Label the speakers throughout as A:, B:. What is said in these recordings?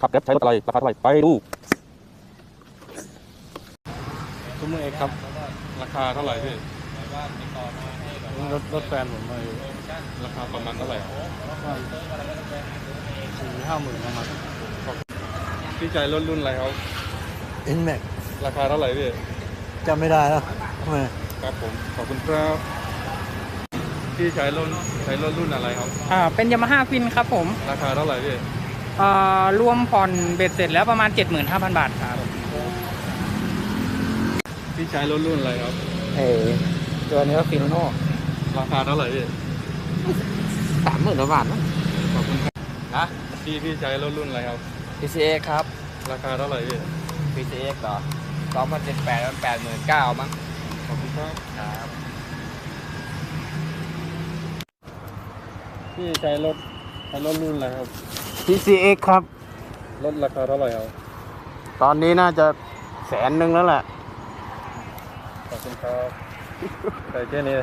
A: ขับแก๊ปใช้รถอะไรราคาเท่าไหร่ไปดู
B: ตุ้มมือเอกครับ
A: ราคาเท่าไหร่พี่
B: รถรถแฟนผมมาอยู่
A: ราคาประมาณเท่าไหร่
B: สี่ห้าหมื่นประมาณ
A: พี่ใจรถรุ่นอะไรครับ
C: เอ็นแม็ก
A: ราคาเท่าไหร่พี่
C: จำไม่ได้แล้วทำไม
A: ครับผมขอบคุณครับพี่ใช้รถใช้รถรุ่นอะไรครับ
D: อ่าเป็นยามาฮ่าฟินครับผม
A: ราคาเท่าไหร่พี่
D: อ่า รวมผ่อนเบ็ดเสร็จแล้วประมาณ 75,000 บาทครับ
A: พี่ใช้รถรุ่นอะไรครับ
D: เอตัวนี้ก็ฟินโน่
A: ราคาเท่าไหร่พี่
D: สามหมื่นกว่าบาทมั้ง
A: ขอบคุณครับ
D: นะ
A: พี่พี่ใช้รถรุ่นอะไรครับ
D: PCX ครับ
A: ราคาเท่าไหร่พี่
D: PCX เหรอ2078มัน89,000มั้ง
A: ขอบคุณครับ
D: ครับ
A: พี่ใช้รถใช้รถรุ่นอะไรครับ
C: PCX ครับ
A: รถราคาเท่าไหร่ครับ
C: ตอนนี้น่าจะแสนหนึ่งแล้วแหละ
A: ขอบคุณครับใส่แค่นี้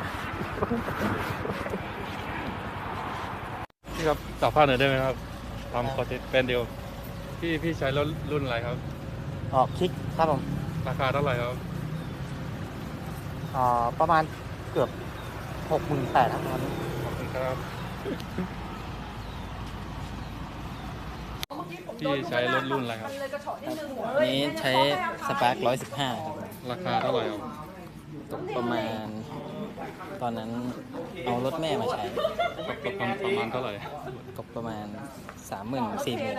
A: พี่ครับสัมภาษณ์หน่อยได้ไหมครับทำคอนเทนต์เป็นเดียว พี่พี่ใช้รถรุ่นอะไรครับ
C: ออกคลิกครับผม
A: ราคาเท่าไหร่ครับ
C: อ่าประมาณเกือบหกหมื่นแปดครับตอนนี้
A: ขอบคุณครับ พี่ใช้รถรุ่นอะไรครับ
E: นี้ใช้สปาร์คร้อยสิบห้า
A: ราคาเท่าไหร่ครับ
E: ตกประมาณ ตอนนั้นเอารถแม่มาใช้
A: ตกประมาณประมาณเท่าไหร่
E: ตกประมาณสามหมื่นสี่หมื่น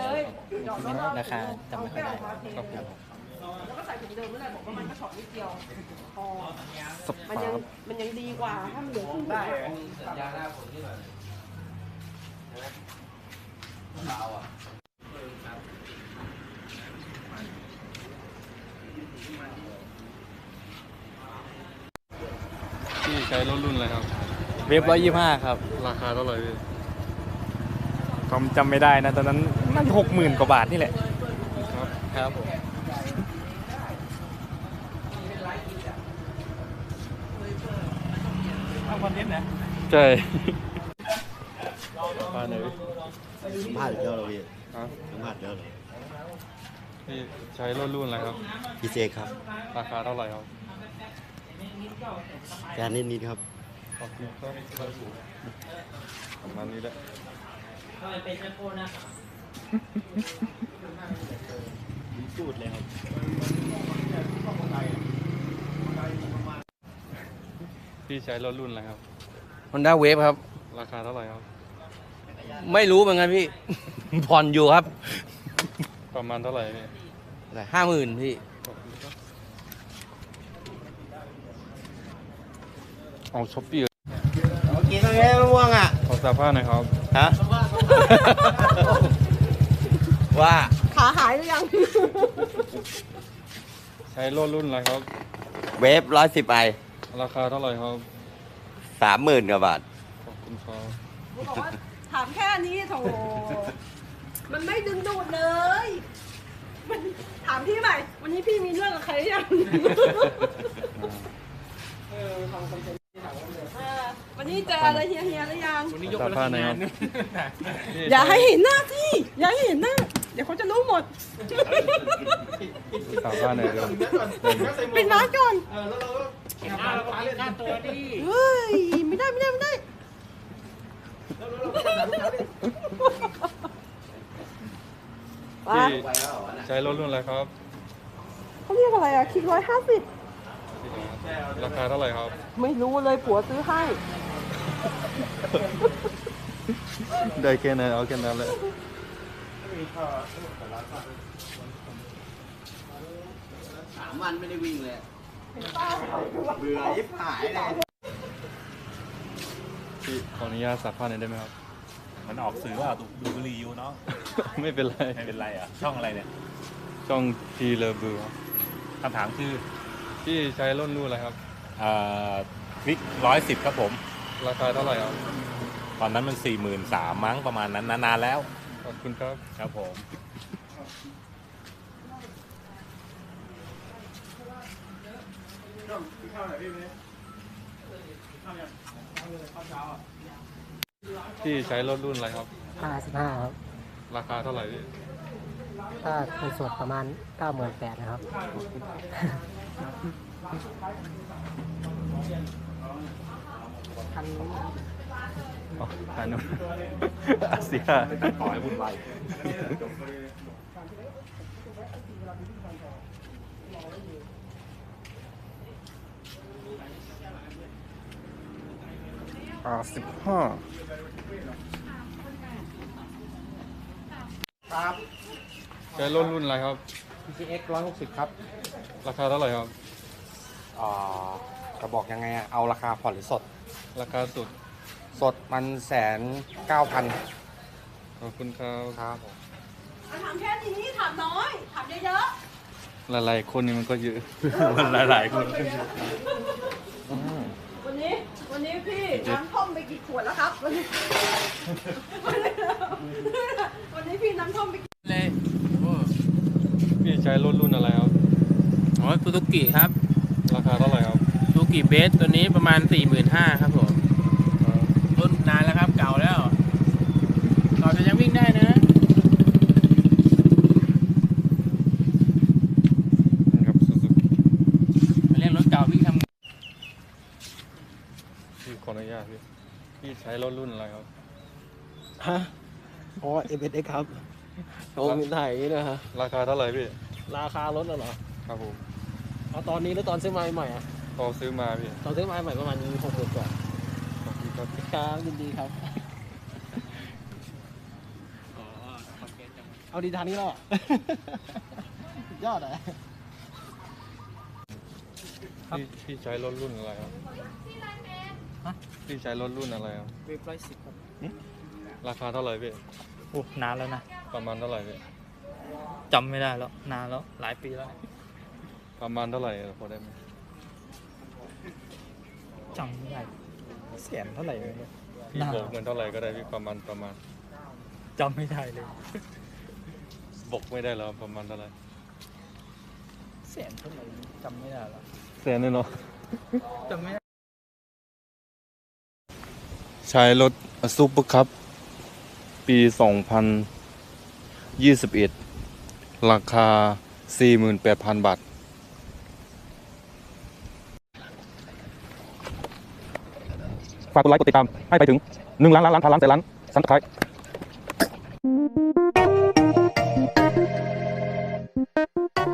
E: ราคาจำไม่ค่อยได้
A: ครับผมส
F: มัน
A: ปา
F: ยัง
A: ร์ค
F: มันยังดีกว่า ถ้ามันเหลือครึ่งได้
A: พี่ ใช้รถรุ่นอะไรครับ
E: เว็บร้อยยี่ห้าครับ
A: ราคาเท่าไหร่พี่
B: ผมจำไม่ได้นะ ตอนนั้นน่าจะหกหมื่นกว่าบาทนี่แหละ
A: ครับ
E: ครับผม
A: ใช่ปาไหนพี่
C: สัมภาษณ์เยอะเลยพี่
A: ครับ
C: สัมภาษณ์เยอะเลย
A: พี่ใช้รถรุ่นอะไรครับ
C: PCX ครับ
A: ราคาเท่าไหร่ครับ
C: แสนนิดๆครับ
A: ขอบคุณครับประมาณนี้แหละ
C: พูดเลยครับ
A: พี่ใช้รถรุ่นอะไรครับ
E: ฮอนด้าเวฟครับ
A: ราคาเท่าไหร่ครับ
E: ไม่รู้เหมือนกันพี่ ผ่อนอยู่ครับ
A: ประมาณเท่าไหร่พี่
E: ห้าหมื่นพี่
A: ขอบคุณครับ เอาช้อปปี้
C: กินอะไรมะม่วงอะ
A: ขอสัมภาษณ์หน่อยครับ
C: ฮะ ว่า
F: ขาหายหรือยัง
A: ใช้รถรุ่นอะไรครับ
C: เวฟร้อยสิบไอ
A: ราคาเท่าไหร่ครับ
C: สามหมื่นกว่าบาท
A: ขอบคุณครับ
F: บอกว่าถามแค่นี้โถมันไม่ดึงดูดเลย มันถามพี่ใหม่ วันนี้พี่มีเรื่องกับใครหรือยัง เออวั นนี้เจออะไรเฮียเฮียหรือยัง
A: สัมภาษณ์หน่อยครับพี่
F: อย่าให้เห็นหน้าพี่อย่าให้เห็นหน้า เดี๋ยวเขาจะรู้หมด
A: สัมภาษณ์หน่อยเดี๋ยว
F: ปิดร้านก่อนเฮ้ยไม่ได้ไม่ได้ไม่ได้
A: พี่ใช้รถรุ่นอะไรครับ
F: เขาเรียกอะไรอะคิดร้อยห้าสิบ
A: ราคาเท่าไหร่ครับ
F: ไม่รู้เลยผัวซื้อให้
A: ได้แค่นั้นเอาแค่นั้นแหละ
C: สามวันไม่ได้วิ่งเลย เบื่อยิบหายเลย
A: พี่ขออนุญาตสัมภาษณ์หน่อยได้ไหมครับ
G: มันออกสื่อว่าดูดูบุหรีอยู่เนาะ
A: ไม่เป็นไร
G: ไม่เป็นไรอะ ช่องอะไรเนี่ย
A: ช่องทีเลอบูครับ
G: คำถามคือ
A: พี่ใช้รุ่นรุ่นอะไรครับ
G: เอ่อวิกร้อยสิบครับผม
A: ราคาเท่าไหร่ครับ
G: ตอนนั้นมันสี่หมื่นสามมั้งประมาณนั้นนานๆแล้ว
A: ขอบคุณครับ
G: ครับผม
A: พี่ใช้รถรุ่นอะไรครับ
D: 55ครับ
A: ราคาเท่าไหร่พี่
H: ถ้าเงินสดประมาณเก้าหมื่นแปดนะครับ คันนี้
I: อ๋ออันนู้นอาเซีย
G: ขอให้วุ่นวาย
I: อ่าสิบห้า
H: ครับ
A: ใช้รถรุ่นอะไรครับ
H: PCX 160 ครับ
A: ราคาเท่าไหร่ครับ
H: อ่าจะบอกยังไงอะเอาราคาผ่อนหรือสด
A: ราคาสุด
H: สดมันแสนเก้าพัน
A: ขอบคุณครับ
H: ครับผม
F: ถามแค่นี้ถามน้อยถามเยอะ
A: หลายๆคนนี่มันก็เยอะ
I: มันหลายๆคน
F: ๆวันนี้ วันนี้พี่น้ำท่อมไปกี่ขวดแล้วครับ วันนี้ วันนี้พี่น้ำท่อมไปกี่
D: เลย
A: พี่ใช้รถรุ่นอะไรครับ
D: โอ้ยซูซูกิครับ
A: ราคาเท่าไหร่ครับ
D: ซูซูกิเบสตัวนี้ประมาณ 45,000ครับผม รุ่นนานแล้วครับ เก่าแล้วต่อจะยังวิ่งได้นะ
A: ครับสุสุ
D: เรียกรถเก่าพี่ทำ
A: พี่ขออนุญาตพี่พี่ใช้รถรุ่นอะไรครับ
J: ฮะอ๋อ m s x ครับโอ้มีถ่ายอย่างนี้ด้วยฮะ
A: ราคาเท่าไหร่พี่
J: ราคารถน่ะเหรอ
A: ครับผม
J: เอาตอนนี้หรือตอนซื้อมาใหม่ๆอะ
A: พอซื้อมาพี่
J: ตอนซื้อมาใหม่ประมาณหกหมื่นกว่า
A: ขอบ คุณครับ
J: ครับยินดีครับเอาดีทางนี้แล้วเหรอสุดยอดอะ
A: พี่พี่ใช้รถรุ่นอะไรครับพี่ใช้รถรุ่นอะไรครับ
K: เว็บร้อยสิบครับ
A: ราคาเท่าไหร่พี่
K: โอ้นานแล้วนะ
A: ประมาณเท่าไหร่พี่
K: จำไม่ได้แล้ว นานแล้ว หลายปีแล้ว
A: ประมาณเท่าไหร่พอได้ไหม
K: จำไม่ได้ แสนเท่าไหร่เลยเนี่ย
A: พี่
K: น่า
A: บอกเงินเท่าไหร่ก็ได้พี่ประมาณประมาณ
K: จำไม่ได้เลย
A: บอกไม่ได้แล้วประมาณเท่าไหร่
K: แสนเท่าไหร่จำไม่ได้แล้ว
A: แสนเลยเนาะ
K: จำไม่ได้
A: ใช้รถซุปเปอร์คัพปี 2021 ราคา 48,000 บาท
I: ฝากกดไลค์กดติดตาม ให้ไปถึง1ล้านล้านล้านพันล้านแสนล้านสันตะไคร้ Thank you.